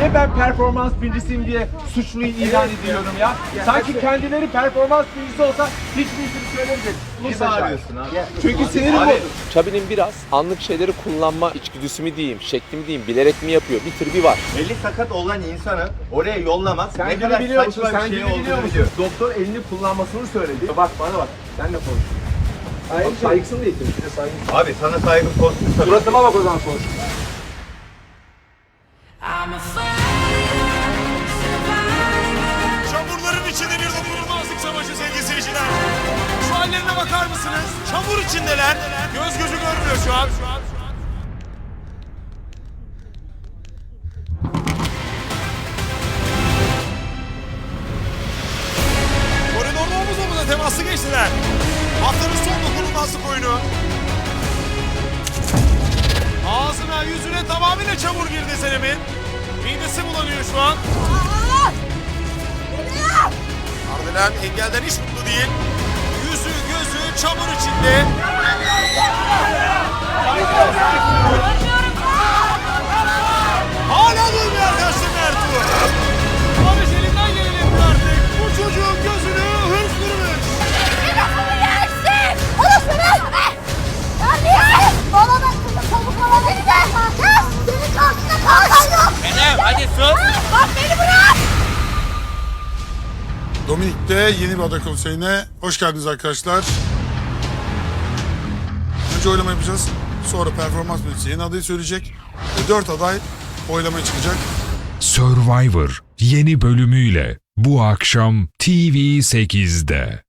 Niye ben performans birincisiyim diye suçluyu ilan ediyorum ya? Sanki kendileri performans birincisi olsa hiçbirisini söylemeyecek. Niye bağırıyorsun abi? Çünkü sinirim bu. Çabi'nin biraz anlık şeyleri kullanma içgüdüsü mü diyeyim, şekli mi diyeyim, bilerek mi yapıyor? Bir tır bir var. Eli sakat olan insanı oraya yollamak Sen ne kadar biliyor musun? saçma Sen bir şey gibi biliyor olduğunu musun? biliyor. Doktor elini kullanmasını söyledi. Bak bana bak. Senle konuş. Bak saygısını da. Bir de saygısını. Abi sana saygım sonsuz tabii. Suratıma bak o zaman konuş. Çamurların içinde bir dokunulmazlık savaşı sevgili seyirciler. Şu hallerine bakar mısınız? Çamur içindeler. Göz gözü görmüyor şu an. An. Şu an. Koridorda temaslı geçtiler. Haftanın son dokunulmazlık oyunu. Tamamıyla çamur girdi Senem'in. Midesi bulanıyor şu an. Ardından engelden hiç mutlu değil. Yüzü gözü çamur içinde. Sus. Bak beni bırak! Dominik'te yeni bir aday konseyine hoş geldiniz arkadaşlar. Önce oylama yapacağız. Sonra performans mühendisi yeni adayı söyleyecek. Ve 4 aday oylamaya çıkacak. Survivor yeni bölümüyle bu akşam TV8'de.